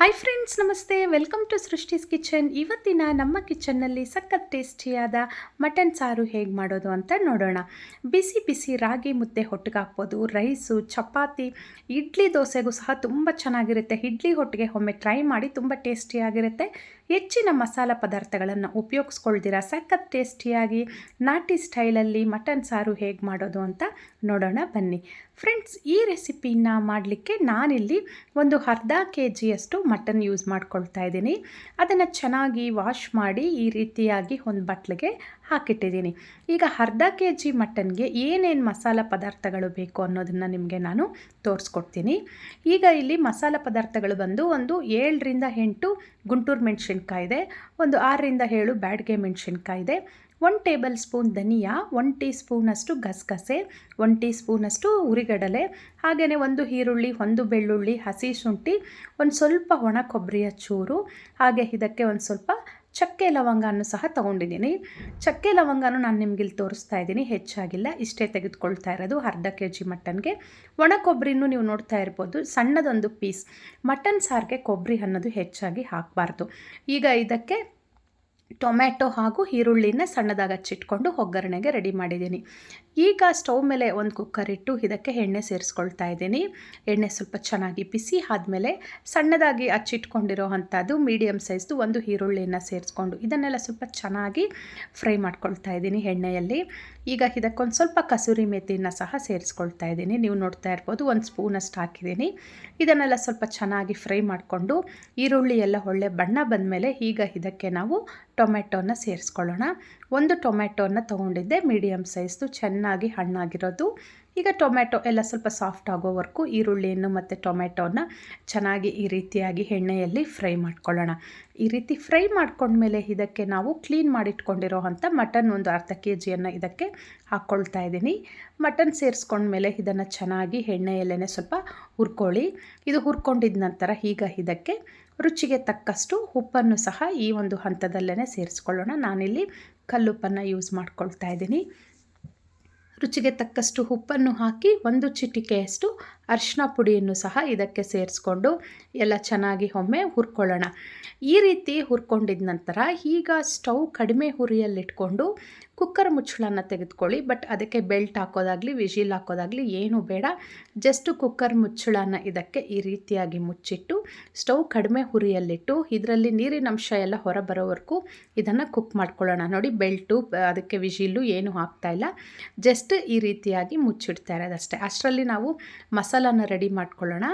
Hi friends ನಮಸ್ತೆ. Welcome to ಸೃಷ್ಟಿಸ್ kitchen ಇವತ್ತಿನ ನಮ್ಮ ಕಿಚನ್ನಲ್ಲಿ ಸಖತ್ ಟೇಸ್ಟಿಯಾದ ಮಟನ್ ಸಾರು ಹೇಗೆ ಮಾಡೋದು ಅಂತ ನೋಡೋಣ. ಬಿಸಿ ಬಿಸಿ ರಾಗಿ ಮುದ್ದೆ ಹೊಟ್ಟಿಗೆ ಹಾಕ್ಬೋದು, ರೈಸು, ಚಪಾತಿ, ಇಡ್ಲಿ ದೋಸೆಗೂ ಸಹ ತುಂಬ ಚೆನ್ನಾಗಿರುತ್ತೆ. ಇಡ್ಲಿ ಹೊಟ್ಟಿಗೆ ಒಮ್ಮೆ ಟ್ರೈ ಮಾಡಿ ತುಂಬ ಟೇಸ್ಟಿಯಾಗಿರುತ್ತೆ. ಹೆಚ್ಚಿನ ಮಸಾಲ ಪದಾರ್ಥಗಳನ್ನು ಉಪಯೋಗಿಸ್ಕೊಳ್ದಿರ ಸಖತ್ ಟೇಸ್ಟಿಯಾಗಿ ನಾಟಿ ಸ್ಟೈಲಲ್ಲಿ ಮಟನ್ ಸಾರು ಹೇಗೆ ಮಾಡೋದು ಅಂತ ನೋಡೋಣ ಬನ್ನಿ. ಫ್ರೆಂಡ್ಸ್, ಈ ರೆಸಿಪಿನ ಮಾಡಲಿಕ್ಕೆ ನಾನಿಲ್ಲಿ ಒಂದು ಅರ್ಧ ಕೆ ಜಿಯಷ್ಟು ಮಟನ್ ಯೂಸ್ ಮಾಡ್ಕೊಳ್ತಾ ಇದ್ದೀನಿ. ಅದನ್ನು ಚೆನ್ನಾಗಿ ವಾಶ್ ಮಾಡಿ ಈ ರೀತಿಯಾಗಿ ಒಂದು ಬಟ್ಲಿಗೆ ಹಾಕಿಟ್ಟಿದ್ದೀನಿ. ಈಗ ಅರ್ಧ ಕೆ ಜಿ ಮಟನ್ಗೆ ಏನೇನು ಮಸಾಲ ಪದಾರ್ಥಗಳು ಬೇಕು ಅನ್ನೋದನ್ನು ನಿಮಗೆ ನಾನು ತೋರಿಸ್ಕೊಡ್ತೀನಿ. ಈಗ ಇಲ್ಲಿ ಮಸಾಲ ಪದಾರ್ಥಗಳು ಬಂದು ಒಂದು ಏಳರಿಂದ ಎಂಟು ಗುಂಟೂರು ಮೆಣಸಿನ್ಕಾಯಿ ಇದೆ, ಒಂದು ಆರರಿಂದ ಏಳು ಬ್ಯಾಡ್ಗೆ ಮೆಣಸಿನ್ಕಾಯಿ ಇದೆ ಒನ್ ಟೇಬಲ್ ಸ್ಪೂನ್ ಧನಿಯಾ ಒನ್ ಟೀ ಸ್ಪೂನಷ್ಟು ಗಸಗಸೆ ಒನ್ ಟೀ ಸ್ಪೂನಷ್ಟು ಉರಿಗಡಲೆ ಹಾಗೆಯೇ ಒಂದು ಈರುಳ್ಳಿ, ಒಂದು ಬೆಳ್ಳುಳ್ಳಿ, ಹಸಿ ಶುಂಠಿ, ಒಂದು ಸ್ವಲ್ಪ ಒಣ ಕೊಬ್ಬರಿಯ ಚೂರು, ಹಾಗೆ ಇದಕ್ಕೆ ಒಂದು ಸ್ವಲ್ಪ ಚಕ್ಕೆ ಲವಂಗನೂ ಸಹ ತಗೊಂಡಿದ್ದೀನಿ. ಚಕ್ಕೆ ಲವಂಗನೂ ನಾನು ನಿಮ್ಗೆ ಇಲ್ಲಿ ತೋರಿಸ್ತಾ ಇದ್ದೀನಿ. ಹೆಚ್ಚಾಗಿಲ್ಲ. ಇಷ್ಟೇ ತೆಗೆದುಕೊಳ್ತಾ ಇರೋದು ಅರ್ಧ ಕೆ ಜಿ ಮಟನ್ಗೆ. ಒಣ ಕೊಬ್ಬರಿನೂ ನೀವು ನೋಡ್ತಾ ಇರ್ಬೋದು. ಸಣ್ಣದೊಂದು ಪೀಸ್. ಮಟನ್ ಸಾರಿಗೆ ಕೊಬ್ಬರಿ ಅನ್ನೋದು ಹೆಚ್ಚಾಗಿ ಹಾಕಬಾರ್ದು. ಈಗ ಇದಕ್ಕೆ ಟೊಮ್ಯಾಟೊ ಹಾಗೂ ಈರುಳ್ಳಿನ ಸಣ್ಣದಾಗಿ ಹಚ್ಚಿಟ್ಕೊಂಡು ಒಗ್ಗರಣೆಗೆ ರೆಡಿ ಮಾಡಿದ್ದೀನಿ. ಈಗ ಸ್ಟವ್ ಮೇಲೆ ಒಂದು ಕುಕ್ಕರ್ ಇಟ್ಟು ಇದಕ್ಕೆ ಎಣ್ಣೆ ಸೇರಿಸ್ಕೊಳ್ತಾ ಇದ್ದೀನಿ. ಎಣ್ಣೆ ಸ್ವಲ್ಪ ಚೆನ್ನಾಗಿ ಬಿಸಿ ಆದಮೇಲೆ ಸಣ್ಣದಾಗಿ ಹಚ್ಚಿಟ್ಕೊಂಡಿರೋ ಅಂಥದ್ದು ಮೀಡಿಯಮ್ ಸೈಜ್ದು ಒಂದು ಈರುಳ್ಳಿನ ಸೇರಿಸ್ಕೊಂಡು ಇದನ್ನೆಲ್ಲ ಸ್ವಲ್ಪ ಚೆನ್ನಾಗಿ ಫ್ರೈ ಮಾಡ್ಕೊಳ್ತಾ ಇದ್ದೀನಿ ಎಣ್ಣೆಯಲ್ಲಿ. ಈಗ ಇದಕ್ಕೊಂದು ಸ್ವಲ್ಪ ಕಸೂರಿ ಮೆಥಿನ ಸಹ ಸೇರಿಸ್ಕೊಳ್ತಾ ಇದ್ದೀನಿ. ನೀವು ನೋಡ್ತಾ ಇರ್ಬೋದು ಒಂದು ಸ್ಪೂನಷ್ಟು ಹಾಕಿದ್ದೀನಿ. ಇದನ್ನೆಲ್ಲ ಸ್ವಲ್ಪ ಚೆನ್ನಾಗಿ ಫ್ರೈ ಮಾಡಿಕೊಂಡು ಈರುಳ್ಳಿ ಎಲ್ಲ ಒಳ್ಳೆ ಬಣ್ಣ ಬಂದಮೇಲೆ ಈಗ ಇದಕ್ಕೆ ನಾವು ಟೊಮೆಟೊನ ಸೇರಿಸ್ಕೊಳ್ಳೋಣ. ಒಂದು ಟೊಮೆಟೋನ ತೊಗೊಂಡಿದ್ದೆ ಮೀಡಿಯಮ್ ಸೈಜ್ದು, ಚೆನ್ನಾಗಿ ಹಣ್ಣಾಗಿರೋದು. ಈಗ ಟೊಮೆಟೊ ಎಲ್ಲ ಸ್ವಲ್ಪ ಸಾಫ್ಟ್ ಆಗೋವರೆಗೂ ಈರುಳ್ಳಿಯನ್ನು ಮತ್ತು ಟೊಮೆಟೊನ ಚೆನ್ನಾಗಿ ಈ ರೀತಿಯಾಗಿ ಎಣ್ಣೆಯಲ್ಲಿ ಫ್ರೈ ಮಾಡ್ಕೊಳ್ಳೋಣ. ಈ ರೀತಿ ಫ್ರೈ ಮಾಡ್ಕೊಂಡ್ಮೇಲೆ ಇದಕ್ಕೆ ನಾವು ಕ್ಲೀನ್ ಮಾಡಿಟ್ಕೊಂಡಿರೋ ಅಂಥ ಮಟನ್ ಒಂದು ಅರ್ಧ ಕೆ ಜಿಯನ್ನು ಇದಕ್ಕೆ ಹಾಕ್ಕೊಳ್ತಾ ಇದ್ದೀನಿ. ಮಟನ್ ಸೇರಿಸ್ಕೊಂಡ್ಮೇಲೆ ಇದನ್ನು ಚೆನ್ನಾಗಿ ಎಣ್ಣೆಯಲ್ಲೇ ಸ್ವಲ್ಪ ಹುರ್ಕೊಳ್ಳಿ. ಇದು ಹುರ್ಕೊಂಡಿದ ನಂತರ ಈಗ ಇದಕ್ಕೆ ರುಚಿಗೆ ತಕ್ಕಷ್ಟು ಉಪ್ಪನ್ನು ಸಹ ಈ ಒಂದು ಹಂತದಲ್ಲೇ ಸೇರಿಸ್ಕೊಳ್ಳೋಣ. ನಾನಿಲ್ಲಿ ಕಲ್ಲುಪ್ಪನ್ನು ಯೂಸ್ ಮಾಡ್ಕೊಳ್ತಾ ಇದ್ದೀನಿ. ರುಚಿಗೆ ತಕ್ಕಷ್ಟು ಉಪ್ಪನ್ನು ಹಾಕಿ ಒಂದು ಚಿಟಿಕೆಯಷ್ಟು ಅರಿಶಿನ ಪುಡಿಯನ್ನು ಸಹ ಇದಕ್ಕೆ ಸೇರಿಸ್ಕೊಂಡು ಎಲ್ಲ ಚೆನ್ನಾಗಿ ಒಮ್ಮೆ ಹುರ್ಕೊಳ್ಳೋಣ. ಈ ರೀತಿ ಹುರ್ಕೊಂಡಿದ ನಂತರ ಈಗ ಸ್ಟವ್ ಕಡಿಮೆ ಹುರಿಯಲ್ಲಿಟ್ಕೊಂಡು ಕುಕ್ಕರ್ ಮುಚ್ಚಳನ ತೆಗೆದುಕೊಳ್ಳಿ. ಬಟ್ ಅದಕ್ಕೆ ಬೆಲ್ಟ್ ಹಾಕೋದಾಗಲಿ ವಿಜಿಲ್ ಹಾಕೋದಾಗಲಿ ಏನೂ ಬೇಡ. ಜಸ್ಟ್ ಕುಕ್ಕರ್ ಮುಚ್ಚಳನ ಇದಕ್ಕೆ ಈ ರೀತಿಯಾಗಿ ಮುಚ್ಚಿಟ್ಟು ಸ್ಟವ್ ಕಡಿಮೆ ಹುರಿಯಲ್ಲಿಟ್ಟು ಇದರಲ್ಲಿ ನೀರಿನ ಅಂಶ ಎಲ್ಲ ಹೊರ ಬರೋವರೆಗೂ ಇದನ್ನು ಕುಕ್ ಮಾಡ್ಕೊಳ್ಳೋಣ. ನೋಡಿ, ಬೆಲ್ಟು, ಅದಕ್ಕೆ ವಿಜಿಲ್ಲು ಏನು ಹಾಕ್ತಾಯಿಲ್ಲ ಜಸ್ಟ್ ಈ ರೀತಿಯಾಗಿ ಮುಚ್ಚಿಡ್ತಾ ಇರೋದಷ್ಟೇ. ಅಷ್ಟರಲ್ಲಿ ನಾವು ಮಸಾಲಾನ ರೆಡಿ ಮಾಡ್ಕೊಳ್ಳೋಣ.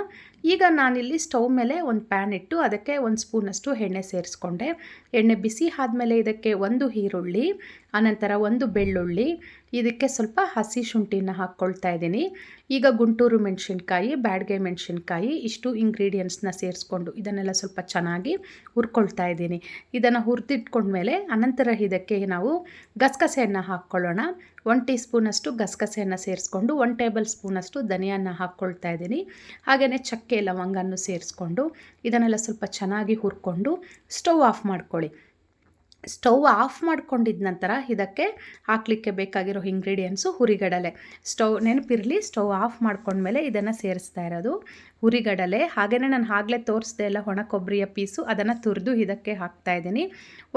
ಈಗ ನಾನಿಲ್ಲಿ ಸ್ಟವ್ ಮೇಲೆ ಒಂದು ಪ್ಯಾನ್ ಇಟ್ಟು ಅದಕ್ಕೆ ಒಂದು ಸ್ಪೂನಷ್ಟು ಎಣ್ಣೆ ಸೇರಿಸ್ಕೊಂಡೆ. ಎಣ್ಣೆ ಬಿಸಿ ಆದಮೇಲೆ ಇದಕ್ಕೆ ಒಂದು ಈರುಳ್ಳಿ ಆನಂತರ ಒಂದು ಬೆಳ್ಳುಳ್ಳಿ, ಇದಕ್ಕೆ ಸ್ವಲ್ಪ ಹಸಿ ಶುಂಠಿನ ಹಾಕ್ಕೊಳ್ತಾ ಇದ್ದೀನಿ. ಈಗ ಗುಂಟೂರು ಮೆಣಸಿನ್ಕಾಯಿ, ಬ್ಯಾಡ್ಗೆ ಮೆಣಸಿನ್ಕಾಯಿ ಇಷ್ಟು ಇಂಗ್ರೀಡಿಯೆಂಟ್ಸ್ನ ಸೇರಿಸ್ಕೊಂಡು ಇದನ್ನೆಲ್ಲ ಸ್ವಲ್ಪ ಚೆನ್ನಾಗಿ ಹುರ್ಕೊಳ್ತಾ ಇದ್ದೀನಿ. ಇದನ್ನು ಹುರಿದಿಟ್ಕೊಂಡ್ಮೇಲೆ ಅನಂತರ ಇದಕ್ಕೆ ನಾವು ಗಸಗಸೆಯನ್ನು ಹಾಕ್ಕೊಳ್ಳೋಣ. ಒನ್ ಟೀ ಸ್ಪೂನಷ್ಟು ಗಸಗಸೆಯನ್ನು ಸೇರಿಸ್ಕೊಂಡು ಒನ್ ಟೇಬಲ್ ಸ್ಪೂನಷ್ಟು ಧನಿಯನ್ನು ಹಾಕ್ಕೊಳ್ತಾ ಇದ್ದೀನಿ. ಹಾಗೆಯೇ ಚಕ್ಕೆ ಲವಂಗನ್ನು ಸೇರಿಸ್ಕೊಂಡು ಇದನ್ನೆಲ್ಲ ಸ್ವಲ್ಪ ಚೆನ್ನಾಗಿ ಹುರ್ಕೊಂಡು ಸ್ಟವ್ ಆಫ್ ಮಾಡ್ಕೊಳ್ಳಿ. ಸ್ಟವ್ ಆಫ್ ಮಾಡ್ಕೊಂಡಿದ್ದ ನಂತರ ಇದಕ್ಕೆ ಹಾಕಲಿಕ್ಕೆ ಬೇಕಾಗಿರೋ ಇಂಗ್ರೀಡಿಯೆಂಟ್ಸು ಹುರಿಗಡಲೆ. ಸ್ಟವ್ ನೆನಪಿರಲಿ, ಸ್ಟವ್ ಆಫ್ ಮಾಡ್ಕೊಂಡ್ಮೇಲೆ ಇದನ್ನು ಸೇರಿಸ್ತಾ ಇರೋದು. ಹುರಿಗಡಲೆ ಹಾಗೆಯೇ ನಾನು ಆಗಲೇ ತೋರಿಸ್ದೆ ಎಲ್ಲ ಒಣ ಕೊಬ್ಬರಿಯ ಪೀಸು, ಅದನ್ನು ತುರಿದು ಇದಕ್ಕೆ ಹಾಕ್ತಾ ಇದ್ದೀನಿ.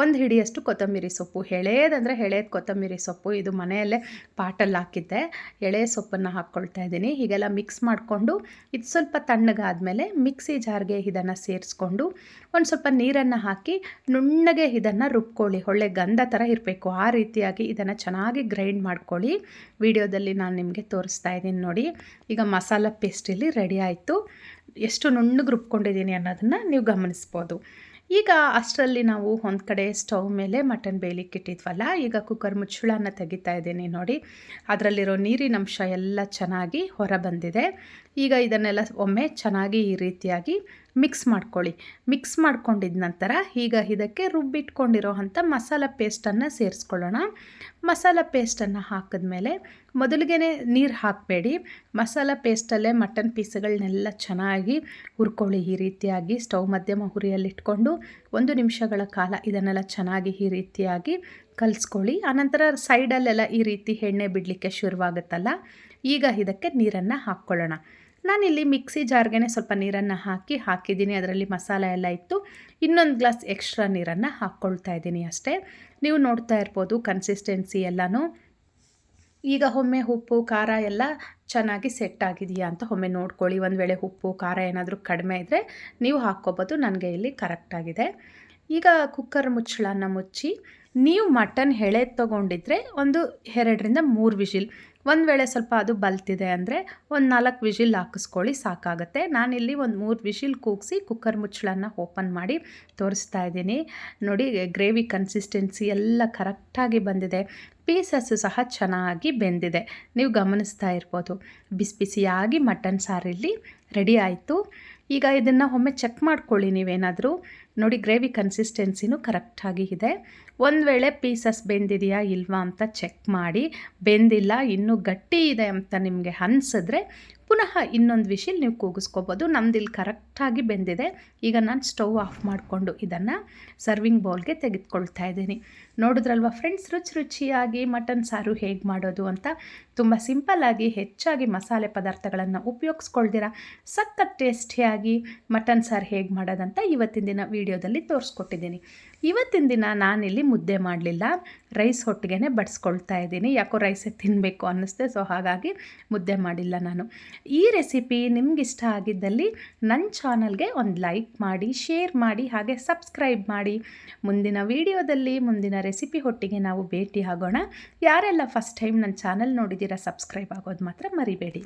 ಒಂದು ಹಿಡಿಯಷ್ಟು ಕೊತ್ತಂಬರಿ ಸೊಪ್ಪು. ಎಳೆಯದಂದರೆ ಎಳೆಯದ ಕೊತ್ತಂಬರಿ ಸೊಪ್ಪು. ಇದು ಮನೆಯಲ್ಲೇ ಪಾಟಲ್ಲಿ ಹಾಕಿದ್ದೆ. ಎಳೆ ಸೊಪ್ಪನ್ನು ಹಾಕ್ಕೊಳ್ತಾ ಇದ್ದೀನಿ. ಹೀಗೆಲ್ಲ ಮಿಕ್ಸ್ ಮಾಡಿಕೊಂಡು, ಇದು ಸ್ವಲ್ಪ ತಣ್ಣಗಾದಮೇಲೆ ಮಿಕ್ಸಿ ಜಾರ್ಗೆ ಇದನ್ನು ಸೇರಿಸ್ಕೊಂಡು, ಒಂದು ಸ್ವಲ್ಪ ನೀರನ್ನು ಹಾಕಿ, ನುಣ್ಣಗೆ ಇದನ್ನು ರುಬ್ಕೊಳ್ಳಿ. ಒಳ್ಳೆ ಗಂಧ ಥರ ಇರಬೇಕು. ಆ ರೀತಿಯಾಗಿ ಇದನ್ನು ಚೆನ್ನಾಗಿ ಗ್ರೈಂಡ್ ಮಾಡ್ಕೊಳ್ಳಿ. ವಿಡಿಯೋದಲ್ಲಿ ನಾನು ನಿಮಗೆ ತೋರಿಸ್ತಾ ಇದ್ದೀನಿ ನೋಡಿ. ಈಗ ಮಸಾಲ ಇಲ್ಲಿ ರೆಡಿ ಆಯಿತು. ಎಷ್ಟು ನುಣ್ಣಗೆ ರುಬ್ಕೊಂಡಿದ್ದೀನಿ ಅನ್ನೋದನ್ನು ನೀವು ಗಮನಿಸ್ಬೋದು. ಈಗ ಅಷ್ಟರಲ್ಲಿ ನಾವು ಒಂದು ಕಡೆ ಸ್ಟವ್ ಮೇಲೆ ಮಟನ್ ಬೇಯಲಿಕ್ಕೆ ಇಟ್ಟಿದ್ವಲ್ಲ, ಈಗ ಕುಕ್ಕರ್ ಮುಚ್ಚಳನ ತೆಗಿತಾ ಇದ್ದೀನಿ ನೋಡಿ. ಅದರಲ್ಲಿರೋ ನೀರಿನಂಶ ಎಲ್ಲ ಚೆನ್ನಾಗಿ ಹೊರ ಬಂದಿದೆ. ಈಗ ಇದನ್ನೆಲ್ಲ ಒಮ್ಮೆ ಚೆನ್ನಾಗಿ ಈ ರೀತಿಯಾಗಿ ಮಿಕ್ಸ್ ಮಾಡ್ಕೊಳ್ಳಿ. ಮಿಕ್ಸ್ ಮಾಡ್ಕೊಂಡಿದ ನಂತರ ಈಗ ಇದಕ್ಕೆ ರುಬ್ಬಿಟ್ಕೊಂಡಿರೋ ಅಂಥ ಮಸಾಲ ಪೇಸ್ಟನ್ನು ಸೇರಿಸ್ಕೊಳ್ಳೋಣ. ಮಸಾಲ ಪೇಸ್ಟನ್ನು ಹಾಕಿದ್ಮೇಲೆ ಮೊದಲಿಗೆ ನೀರು ಹಾಕಬೇಡಿ. ಮಸಾಲ ಪೇಸ್ಟಲ್ಲೇ ಮಟನ್ ಪೀಸ್ಗಳನ್ನೆಲ್ಲ ಚೆನ್ನಾಗಿ ಹುರ್ಕೊಳ್ಳಿ. ಈ ರೀತಿಯಾಗಿ ಸ್ಟವ್ ಮಧ್ಯಮ ಹುರಿಯಲ್ಲಿಟ್ಕೊಂಡು ಒಂದು ನಿಮಿಷಗಳ ಕಾಲ ಇದನ್ನೆಲ್ಲ ಚೆನ್ನಾಗಿ ಈ ರೀತಿಯಾಗಿ ಕಲಿಸ್ಕೊಳ್ಳಿ. ಆನಂತರ ಸೈಡಲ್ಲೆಲ್ಲ ಈ ರೀತಿ ಎಣ್ಣೆ ಬಿಡಲಿಕ್ಕೆ ಶುರುವಾಗುತ್ತಲ್ಲ, ಈಗ ಇದಕ್ಕೆ ನೀರನ್ನು ಹಾಕ್ಕೊಳ್ಳೋಣ. ನಾನಿಲ್ಲಿ ಮಿಕ್ಸಿ ಜಾರ್ಗೆ ಸ್ವಲ್ಪ ನೀರನ್ನು ಹಾಕಿ ಹಾಕಿದ್ದೀನಿ. ಅದರಲ್ಲಿ ಮಸಾಲೆ ಎಲ್ಲ ಇತ್ತು ಇನ್ನೊಂದು ಗ್ಲಾಸ್ ಎಕ್ಸ್ಟ್ರಾ ನೀರನ್ನು ಹಾಕ್ಕೊಳ್ತಾ ಇದ್ದೀನಿ ಅಷ್ಟೇ. ನೀವು ನೋಡ್ತಾ ಇರ್ಬೋದು ಕನ್ಸಿಸ್ಟೆನ್ಸಿ ಎಲ್ಲನೂ. ಈಗ ಒಮ್ಮೆ ಉಪ್ಪು, ಖಾರ ಎಲ್ಲ ಚೆನ್ನಾಗಿ ಸೆಟ್ ಆಗಿದೆಯಾ ಅಂತ ಒಮ್ಮೆ ನೋಡ್ಕೊಳ್ಳಿ. ಒಂದು ವೇಳೆ ಉಪ್ಪು, ಖಾರ ಏನಾದರೂ ಕಡಿಮೆ ಇದ್ದರೆ ನೀವು ಹಾಕ್ಕೋಬೋದು. ನನಗೆ ಇಲ್ಲಿ ಕರೆಕ್ಟಾಗಿದೆ ಈಗ ಕುಕ್ಕರ್ ಮುಚ್ಚಳನ ಮುಚ್ಚಿ, ನೀವು ಮಟನ್ ಎಳೆ ತೊಗೊಂಡಿದ್ರೆ ಒಂದು ಎರಡರಿಂದ ಮೂರು ವಿಷಿಲ್ ಒಂದು ವೇಳೆ ಸ್ವಲ್ಪ ಅದು ಬಲ್ತಿದೆ ಅಂದರೆ ಒಂದು ನಾಲ್ಕು ವಿಷಿಲ್ ಹಾಕಿಸ್ಕೊಳ್ಳಿ, ಸಾಕಾಗುತ್ತೆ. ನಾನಿಲ್ಲಿ ಒಂದು ಮೂರು ವಿಷಿಲ್ ಕೂಗಿಸಿ ಕುಕ್ಕರ್ ಮುಚ್ಚಳನ್ನ ಓಪನ್ ಮಾಡಿ ತೋರಿಸ್ತಾ ಇದ್ದೀನಿ. ನೋಡಿ ಗ್ರೇವಿ ಕನ್ಸಿಸ್ಟೆನ್ಸಿ ಎಲ್ಲ ಕರೆಕ್ಟಾಗಿ ಬಂದಿದೆ. ಪೀಸಸ್ಸು ಸಹ ಚೆನ್ನಾಗಿ ಬೆಂದಿದೆ. ನೀವು ಗಮನಿಸ್ತಾ ಇರ್ಬೋದು. ಬಿಸಿ ಬಿಸಿಯಾಗಿ ಮಟನ್ ಸಾರಿಲ್ಲಿ ರೆಡಿ ಆಯಿತು. ಈಗ ಇದನ್ನು ಒಮ್ಮೆ ಚೆಕ್ ಮಾಡ್ಕೊಳ್ಳಿ ನೀವೇನಾದರೂ. ನೋಡಿ, ಗ್ರೇವಿ ಕನ್ಸಿಸ್ಟೆನ್ಸಿನೂ ಕರೆಕ್ಟಾಗಿ ಇದೆ. ಒಂದು ವೇಳೆ ಪೀಸಸ್ ಬೆಂದಿದೆಯಾ ಇಲ್ವಾ ಅಂತ ಚೆಕ್ ಮಾಡಿ. ಬೆಂದಿಲ್ಲ, ಇನ್ನೂ ಗಟ್ಟಿ ಇದೆ ಅಂತ ನಿಮಗೆ ಅನಿಸಿದ್ರೆ ಪುನಃ ಇನ್ನೊಂದು ವಿಷಲ್ ನೀವು ಕೂಗಿಸ್ಕೋಬೋದು. ನಮ್ದು ಇಲ್ಲಿ ಕರೆಕ್ಟಾಗಿ ಬೆಂದಿದೆ. ಈಗ ನಾನು ಸ್ಟವ್ ಆಫ್ ಮಾಡಿಕೊಂಡು ಇದನ್ನು ಸರ್ವಿಂಗ್ ಬೌಲ್ಗೆ ತೆಗೆದುಕೊಳ್ತಾ ಇದ್ದೀನಿ. ನೋಡಿದ್ರಲ್ವ ಫ್ರೆಂಡ್ಸ್ ರುಚಿ ರುಚಿಯಾಗಿ ಮಟನ್ ಸಾರು ಹೇಗೆ ಮಾಡೋದು ಅಂತ? ತುಂಬ ಸಿಂಪಲ್ಲಾಗಿ ಹೆಚ್ಚಾಗಿ ಮಸಾಲೆ ಪದಾರ್ಥಗಳನ್ನು ಉಪಯೋಗಿಸ್ಕೊಳ್ದಿರ? ಸಖತ್ ಟೇಸ್ಟಿಯಾಗಿ ಮಟನ್ ಸಾರು ಹೇಗೆ ಮಾಡೋದಂತ ಇವತ್ತಿನ ದಿನ ವೀಡಿಯೋದಲ್ಲಿ ತೋರಿಸ್ಕೊಟ್ಟಿದ್ದೀನಿ. ಇವತ್ತಿನ ದಿನ ನಾನಿಲ್ಲಿ ಮುದ್ದೆ ಮಾಡಲಿಲ್ಲ. ರೈಸ್ ಹೊಟ್ಟಿಗೆನೇ ಬಡಿಸ್ಕೊಳ್ತಾ ಇದ್ದೀನಿ. ಯಾಕೋ ರೈಸೇ ತಿನ್ನಬೇಕು ಅನ್ನಿಸ್ತೆ ಸೊ ಹಾಗಾಗಿ ಮುದ್ದೆ ಮಾಡಿಲ್ಲ ನಾನು. ಈ ರೆಸಿಪಿ ನಿಮಗಿಷ್ಟ ಆಗಿದ್ದಲ್ಲಿ ನನ್ನ ಚಾನಲ್ಗೆ ಒಂದು ಲೈಕ್ ಮಾಡಿ, ಶೇರ್ ಮಾಡಿ, ಹಾಗೆ ಸಬ್ಸ್ಕ್ರೈಬ್ ಮಾಡಿ. ಮುಂದಿನ ವಿಡಿಯೋದಲ್ಲಿ ಮುಂದಿನ ರೆಸಿಪಿ ಹೊಟ್ಟಿಗೆ ನಾವು ಭೇಟಿ ಆಗೋಣ. ಯಾರೆಲ್ಲ ಫಸ್ಟ್ ಟೈಮ್ ನನ್ನ ಚಾನಲ್ ನೋಡಿದ್ದೀರಾ, ಸಬ್ಸ್ಕ್ರೈಬ್ ಆಗೋದು ಮಾತ್ರ ಮರಿಬೇಡಿ.